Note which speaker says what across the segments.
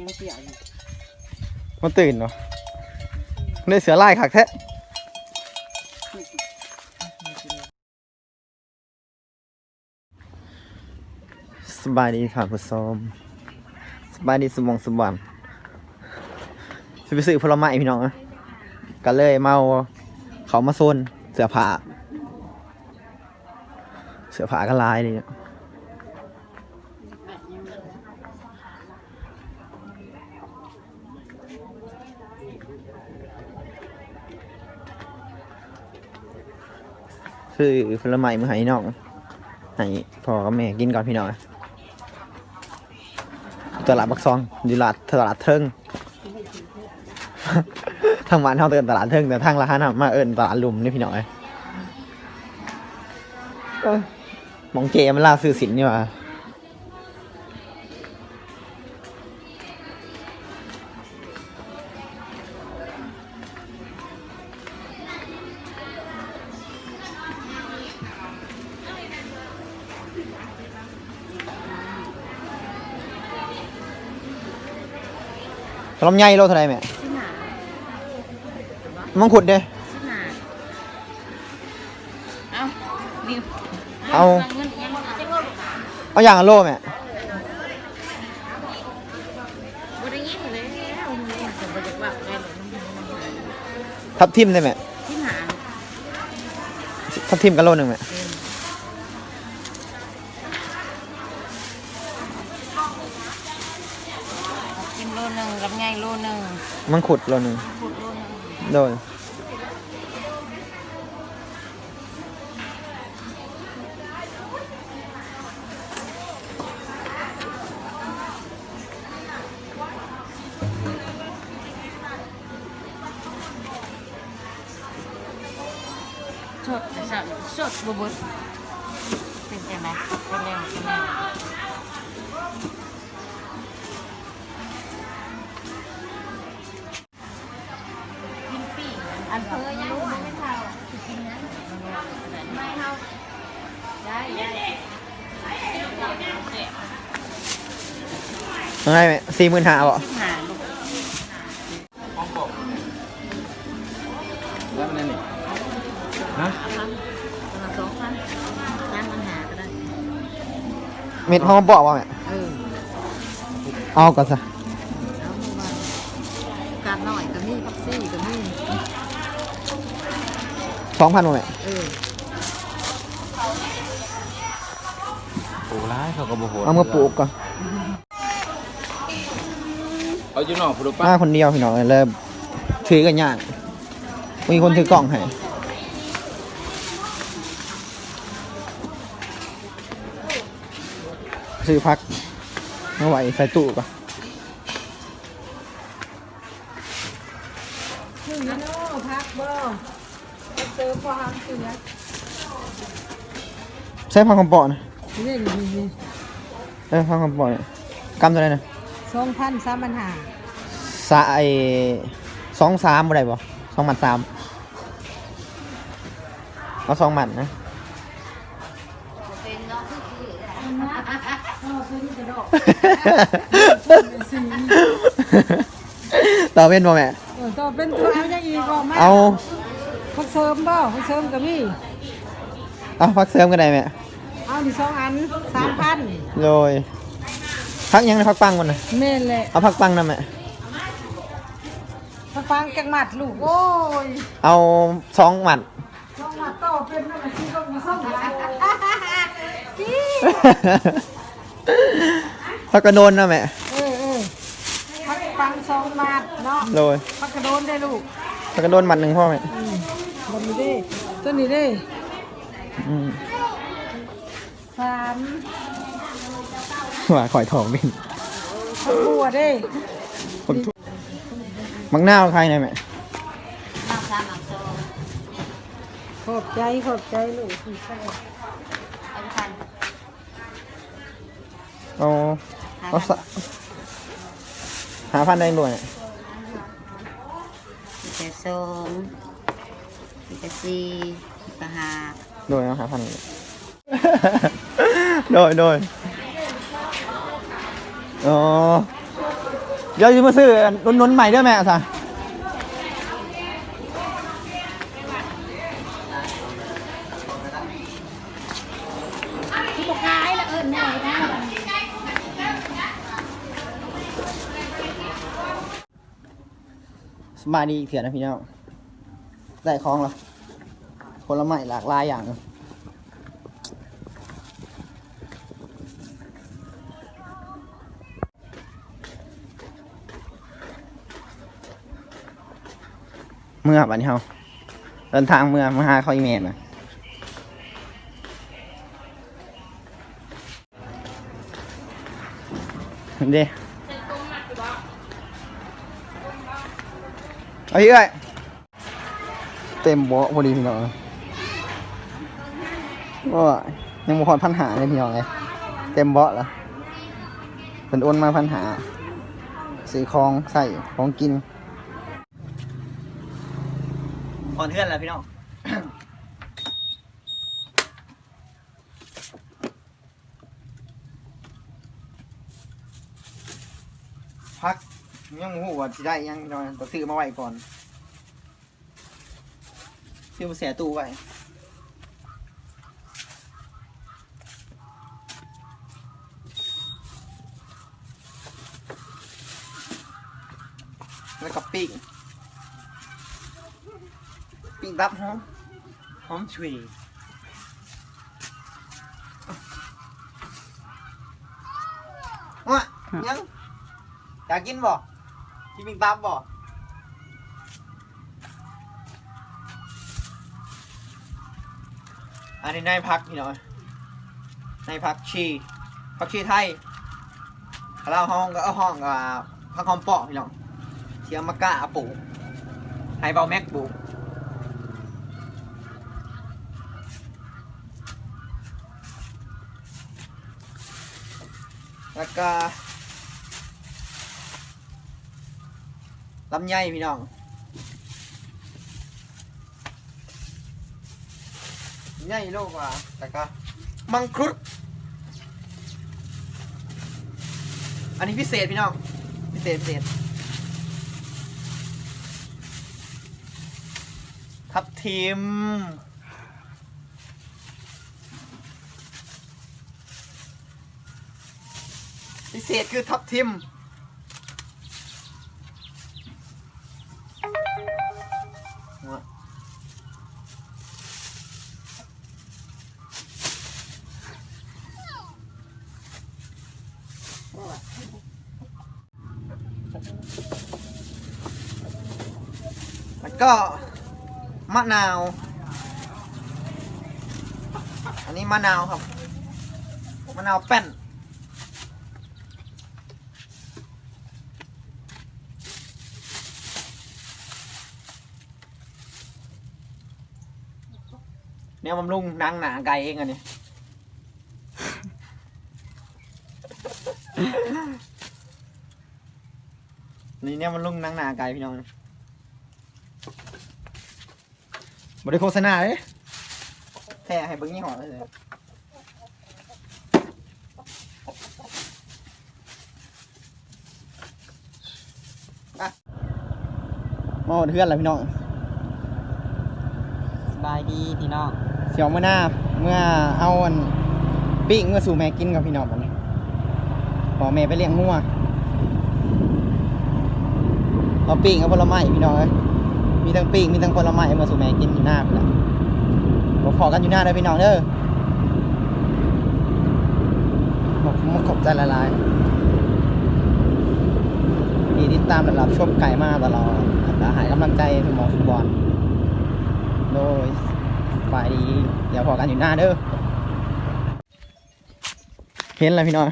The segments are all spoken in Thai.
Speaker 1: ยังเสียอยู่
Speaker 2: มันตื่นเนาะได้เสือไล่คักแท้สบายดีค่ะผู้ชมสบายดีสมองสมบันสิไปซื้อผลไม้พี่น้องนะก็เลยเมาเขามาโซนเสือผาเสือผาก็ลายเลยเนี่ย คือผลไม้มาให้น้องให้พ่อกับแม่กินก่อนพี่น้องตลาดบักซองอยู่ตลาดตลาดเทิงทางบ้านเขาเตินตลาดเทิงแต่ทางละห้านมาเอิญตลาดลุมนี่พี่น้อยมองเจมันล่าซื้อสินนี่ว่า ลำไยโลเท่าไหรแม่
Speaker 1: ชิ้นหนา
Speaker 2: มังคุดเด้
Speaker 1: ชิ้นหนาเอาดิว
Speaker 2: เอา
Speaker 1: เงินยังจะว่า
Speaker 2: เอาอย่างละโลแม่
Speaker 1: บ่ได้ยินเลยเอาเงินจะบ่ได้ว่าได้หรอก
Speaker 2: ทับทิมได้ไหม
Speaker 1: ชิ้นหนา
Speaker 2: ทับทิมกันโลหนึ่งแม่
Speaker 1: กินโลนึงกับไงโลนึง
Speaker 2: มังคุดโลหนึ่ง
Speaker 1: ขุดโลนึง
Speaker 2: โดย
Speaker 1: สดสดสดบ่ อันเพิ่นยังไม่เท่ากินนั้นไม่เท่าได้ได้
Speaker 2: ยังไงแม่สี่หมื่นห้าบ่
Speaker 1: สิบห้าลูก
Speaker 2: แล้วมันนี่ฮะ
Speaker 1: พันประมาณสองพันสามปัญหาก็ได้
Speaker 2: เม็ดห้องบอกว่าแม่
Speaker 1: เออ
Speaker 2: เอาก่อนซะ
Speaker 1: เอามาการหน่อยก็มีพักซี่ก็มี
Speaker 2: สองพันบ่แม่
Speaker 1: เออ
Speaker 3: ปลูกร้ายเขาก็บ่โหด
Speaker 2: เอามาปลูกก่อน
Speaker 3: เอาอยู่นอกปลูก
Speaker 2: มา
Speaker 3: ป้า
Speaker 2: คนเดียวพี่น้องเลยถือกันยากมีคนถือกล่องให้ซื้อพักมาไหวใส่ตู้ก่อน
Speaker 4: เจอพอหามเสือ
Speaker 2: ใช้พักคำปอนะ
Speaker 4: นี่นี่นี่
Speaker 2: เออพักคำปอเนี่ยกำตัวไหนนะ
Speaker 4: สองพันสามปัญหา
Speaker 2: สาไอสองสามบ่ได้บ่สองหมัดสามเอาสองหมัดนะ
Speaker 1: เป็นเนาะ
Speaker 4: อ๋อเป็นกระดอก
Speaker 2: ต่อเป็นบ่แม่
Speaker 4: เออต่อเป็นตัวเอาอย่างอีกบ่มา
Speaker 2: เอา
Speaker 4: พักเสริมบ่พักเสริมก็มี
Speaker 2: เอาพักเสริมกันได้แม่
Speaker 4: เอาดิสองอันสามพัน
Speaker 2: โดยพักยังนะพักปังมันนะ
Speaker 4: เม่นแหละ
Speaker 2: เอาพักปังนะแม่
Speaker 4: พักฟังจักหมัดลูกโอ้ย
Speaker 2: เอาสองหมัด
Speaker 4: สองหมัดต่อเป็นนั่นน่ะสิต้องมาส่งหลาย
Speaker 2: พักกระโดนนะแม่
Speaker 4: เออเออพักฟังสองหมัดเนาะ
Speaker 2: โดย
Speaker 4: พักกระโดนได้ลูก
Speaker 2: พักกระโดนหมัดหนึ่งพ่อแม่
Speaker 4: บ นนี้เด้ตัวนี้เด้
Speaker 2: อืม
Speaker 4: สาม
Speaker 2: ว่าข่อยทองบิน
Speaker 4: พักบัวเด้
Speaker 2: มักหน้าวใครนะแม่
Speaker 1: มักสามมักสอง
Speaker 4: ขอบใจขอบใจลูกที่ใส่
Speaker 1: เอาพัน
Speaker 2: เอาเอาสะหาพันได้ด้วย
Speaker 1: มีแต่สอง มีแต่สี่มีแต่ห้า
Speaker 2: โดยเอาหาพัน โดยโดยอ๋อเดี๋ยวจะมาซื้อนุ่นนุ่นใหม่ด้วยแม่สะ
Speaker 5: ที่บอกขายแล้วเอิญแม่ได้
Speaker 2: สบายดีเถื่อนนะพี่น้อง ได้ของแล้วผลไม้หลากหลายอย่างเมื่อวันนี้เราเดินทางเมื่อมาหาเขาอีเมลนะเด้เอาอีกเลย เต็มโบะพอดีพี่น้องว่ายังบ่พอพันหาเลยพี่น้องเลยเต็มเบาะแล้วเป็นโอนมาพันหาซื้อของใส่ของกินอ่อนเทือนแล้วพี่น้องพักยังหูว่าสิได้ยังนอนต้องซื้อมาไว้ก่อน ซื้อมาเสียตู้ไว้แล้วก็ปิ้งปิ้งตับห อันนปิ้งตับบ่อันพักพี่น้อยในพักชีพักชีไทยเราห้องก็เอาห้องกับพักหอมเปาะพี่น้องเทียมมะกะปูไฮเบาแม็กปูแล้วก็ลำไยพี่น้อง ลำไยโลกว่าแต่ก็มังคุด อันนี้พิเศษพี่น้อง พิเศษพิเศษทับทิมพิเศษคือทับทิม แล้วก็มะนาว อันนี้มะนาวครับ มะนาวแป้น เนี่ยบำรุงนางหนาไก่เองอันนี้ นี่เนี่ยมันลุงนางหนาไก่พี่น้องบริโฆษณาเลยแท้ให้เบิ้งยี่ห้อเลยเลยอะมาหมดเพื่อนแล้วพี่น้อง
Speaker 4: สบายดีพี่น้อง
Speaker 2: เสียวเมื่อหน้าเมื่อเอาอันปิ้งเมื่อสู่แม่กินกับพี่น้องบัดนี้พอแม่ไปเลี้ยงงัว เอาปิ้งกับผลไม้พี่น้องเอ้ยมีทั้งปิ้งมีทั้งผลไม้มาสู่แม่กินอยู่หน้าพี่ละบอกขอกันอยู่หน้าเด้พี่น้องเด้อบอกมาขอบใจละลายมีติดตามระดับชมไก่มาตลอดและหายกำลังใจถึงหมอฟุตบอลโดยสบายดีเดี๋ยวพอกันอยู่หน้าเด้อเห็นอะไรพี่น้อย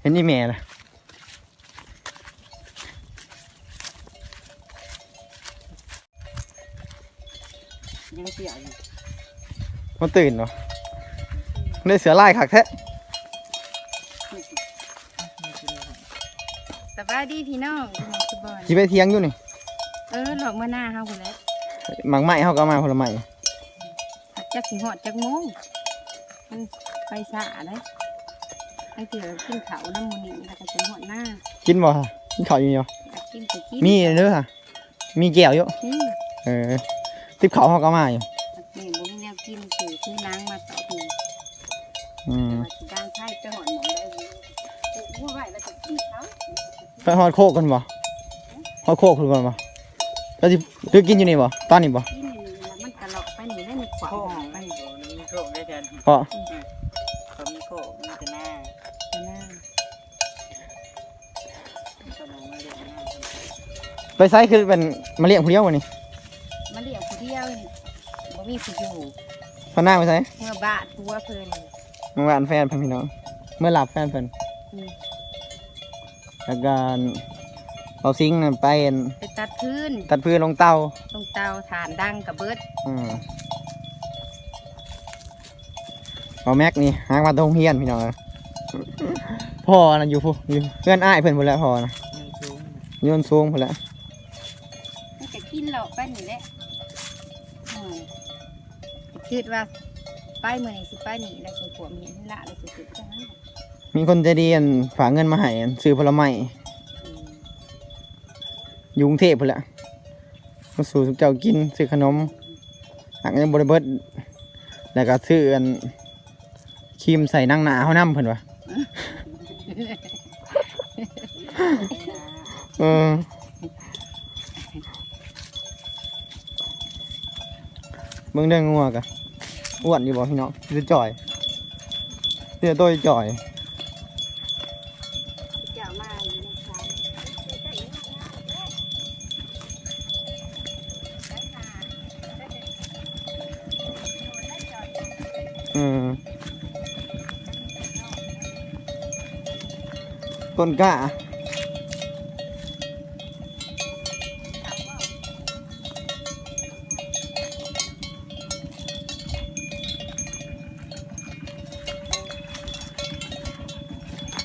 Speaker 2: เห็นนี่แม่เลย
Speaker 4: ยังเสียอยู่
Speaker 2: มาตื่นเนาะได้เสือไล่ขักแท้
Speaker 5: สบายดีพี่น้องสบาย
Speaker 2: ขี่ไปเที่ยงอยู่นี่
Speaker 5: เออหลอกมาหน้าเฮาคนแหล้ว
Speaker 2: หมักไม้เขาก็เอามาผลไม้
Speaker 5: จักสิหอดจักโมงมันไปสะเลยไอ้เตี๋ยวขึ้นเขาน้ำมูนี่แล้วก็จะหอดหน้า
Speaker 2: กินบ่ฮะ
Speaker 5: ก
Speaker 2: มีข้าวอยู่เดียว
Speaker 5: กินก็กิน
Speaker 2: มีเด้อค่ะ มีแก้วอยู่
Speaker 5: อืม
Speaker 2: เออ ติบเขาเขาก็มาอยู่
Speaker 5: นี่บ่มีแนวกินคือซื้อนางมาตอบหนึ่ง
Speaker 2: อืม
Speaker 5: ว่าสิดังไข่ไปหอนหมองได้บ่ผู้ไหวแล้วก็กินเขา
Speaker 2: ไปฮอดโคกกันบ่ฮอดโคกคุณก่อนบ่แล้วสิคือกินอยู่นี่บ่ตอนนี้บ่
Speaker 5: กินนี่แล้วมันตลอดไปนี่ได้มีความ
Speaker 1: โค้
Speaker 5: ห
Speaker 1: ง
Speaker 5: อมไป
Speaker 1: ไม่โดนมีโค้งได้แทน
Speaker 2: เพราะ
Speaker 1: เขามีโค้งมีแต่หน้า
Speaker 5: แต่หน้า
Speaker 1: ก็มองไม่ได้หน้า
Speaker 2: ไปไซคือเป็นมาเลี้ยงผู้เดียวบ่นี่
Speaker 5: มาเลี้ยงผู้เดียวนี่ บ่มีผู้อยู่
Speaker 2: พอหน้าไปไซ
Speaker 5: เมื่อบ้านผัวเพิ่น
Speaker 2: เมื่อวานแฟนเพิ่นพี่น้อง เมื่อหลับแฟนเพิ่น
Speaker 5: อืม
Speaker 2: แล้วก็เอาซิงค์น่ะไปอั่น
Speaker 5: ไปตัดพื้น
Speaker 2: ตัดพื้นลงเตา
Speaker 5: ตรงเตาถ่านดังกับเบิด
Speaker 2: อืมเอาแม็กนี่หางมาตรงเฮียนพี่น้องเอ้ยพ่อน่ะอยู่ผู้อยู่เพื่อนอ้ายเพิ่นพุ่นแหล้วพ่อน่ะ
Speaker 1: ไม่สูง
Speaker 2: โยนสูงพุ่นแหล้ว
Speaker 5: มันก็กินเหล้าไปนี่แหละอืม คิดว่าไปมื้อนี้สิไปนี่แล้วสิผัวมีเห็นละแล้วสิสิจังนั้น
Speaker 2: มีคนใจดีอั่นฝากเงินมาให้อั่นซื้อผลไม้
Speaker 5: อืม
Speaker 2: อยู่กรุงเทพพุ่นแหละมาสู่สุเจ้ากินซื้อขนมหากยังบริเบิดแล้วก็ซื้ออันครีมใส่นั่งหนาเขานำเพิ่นวะเออ เบิ่งเรื่องงัวกะอ้วนอยู่บ่พี่น้องหรือจ่อยเดี๋ยวตัวจ่อย
Speaker 5: เจ้ามาอยู่ในชาย
Speaker 2: อืมต้นกล้า